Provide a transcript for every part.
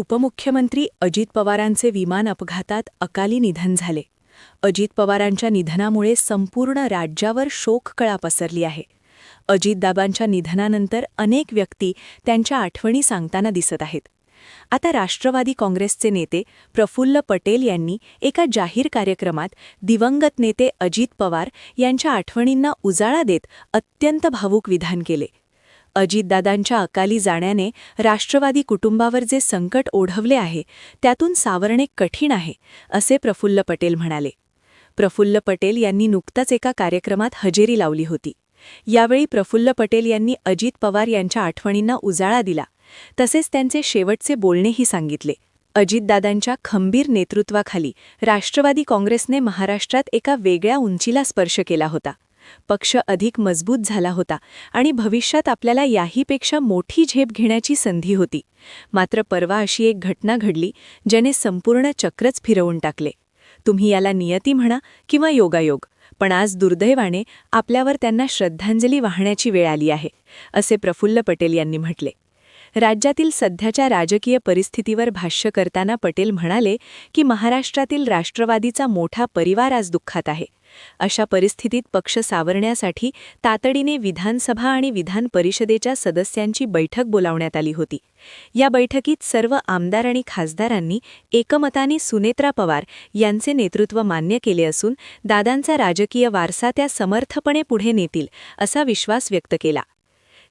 उपमुख्यमंत्री अजित पवारांचे विमान अपघातात अकाली निधन झाले. अजित पवारांच्या निधनामुळे संपूर्ण राज्यावर शोककळा पसरली आहे. अजितदाबांच्या निधनानंतर अनेक व्यक्ती त्यांच्या आठवणी सांगताना दिसत आहेत. आता राष्ट्रवादी काँग्रेसचे नेते प्रफुल्ल पटेल यांनी एका जाहीर कार्यक्रमात दिवंगत नेते अजित पवार यांच्या आठवणींना उजाळा देत अत्यंत भावूक विधान केले. अजितदादांच्या अकाली जाण्याने राष्ट्रवादी कुटुंबावर जे संकट ओढवले आहे त्यातून सावरणे कठीण आहे असे प्रफुल्ल पटेल म्हणाले. प्रफुल्ल पटेल यांनी नुकताच एका कार्यक्रमात हजेरी लावली होती. यावेळी प्रफुल्ल पटेल यांनी अजित पवार यांच्या आठवणींना उजाळा दिला. तसेच त्यांचे शेवटचे बोलणेही सांगितले. अजितदादांच्या खंबीर नेतृत्वाखाली राष्ट्रवादी काँग्रेसने महाराष्ट्रात एका वेगळ्या उंचीला स्पर्श केला होता. पक्ष अधिक मजबूत झाला होता आणि भविष्यात आपल्याला याहीपेक्षा मोठी झेप घेण्याची संधी होती. मात्र परवा अशी एक घटना घडली ज्याने संपूर्ण चक्रच फिरवून टाकले. तुम्ही याला नियती म्हणा किंवा योगायोग पण आज दुर्दैवाने आपल्यावर त्यांना श्रद्धांजली वाहण्याची वेळ आली आहे असे प्रफुल्ल पटेल यांनी म्हटले. राज्यातील सध्याच्या राजकीय परिस्थितीवर भाष्य करताना पटेल म्हणाले की महाराष्ट्रातील राष्ट्रवादीचा मोठा परिवार आज दुःखात आहे. अशा परिस्थितीत पक्ष सावरण्यासाठी तातडीने विधानसभा आणि विधान परिषदेच्या सदस्यांची बैठक बोलावण्यात आली होती. या बैठकीत सर्व आमदार आणि खासदारांनी एकमताने सुनेत्रा पवार यांचे नेतृत्व मान्य केले असून दादांचा राजकीय वारसा त्या समर्थपणे पुढे नेतील असा विश्वास व्यक्त केला.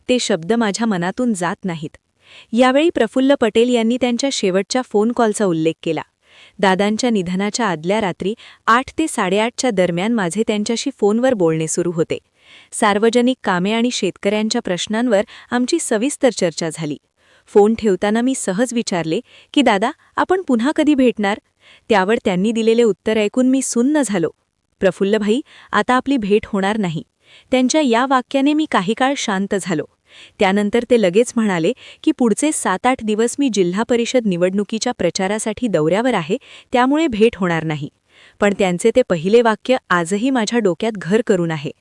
ते शब्द माझ्या मनातून जात नाहीत. यावेळी प्रफुल्ल पटेल यांनी त्यांच्या शेवटच्या फोन कॉलचा उल्लेख केला. दादांच्या निधनाच्या आदल्या रात्री आठ ते साडेआठच्या दरम्यान माझे त्यांच्याशी फोनवर बोलणे सुरू होते. सार्वजनिक कामे आणि शेतकऱ्यांच्या प्रश्नांवर आमची सविस्तर चर्चा झाली. फोन ठेवताना मी सहज विचारले की दादा आपण पुन्हा कधी भेटणार? त्यावर त्यांनी दिलेले उत्तर ऐकून मी सुन्न झालो. प्रफुल्लभाई आता आपली भेट होणार नाही. त्यांच्या या वाक्याने मी काही काळ शांत झालो. त्यानंतर ते लगेच म्हणाले की पुढचे सात आठ दिवस मी जिल्हा परिषद निवडणुकीच्या प्रचारासाठी दौऱ्यावर आहे त्यामुळे भेट होणार नाही. पण त्यांचे ते पहिले वाक्य आजही माझ्या डोक्यात घर करून आहे.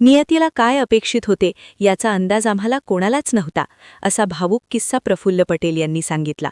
नियतीला काय अपेक्षित होते याचा अंदाज आम्हाला कोणालाच नव्हता असा भावूक किस्सा प्रफुल्ल पटेल यांनी सांगितला.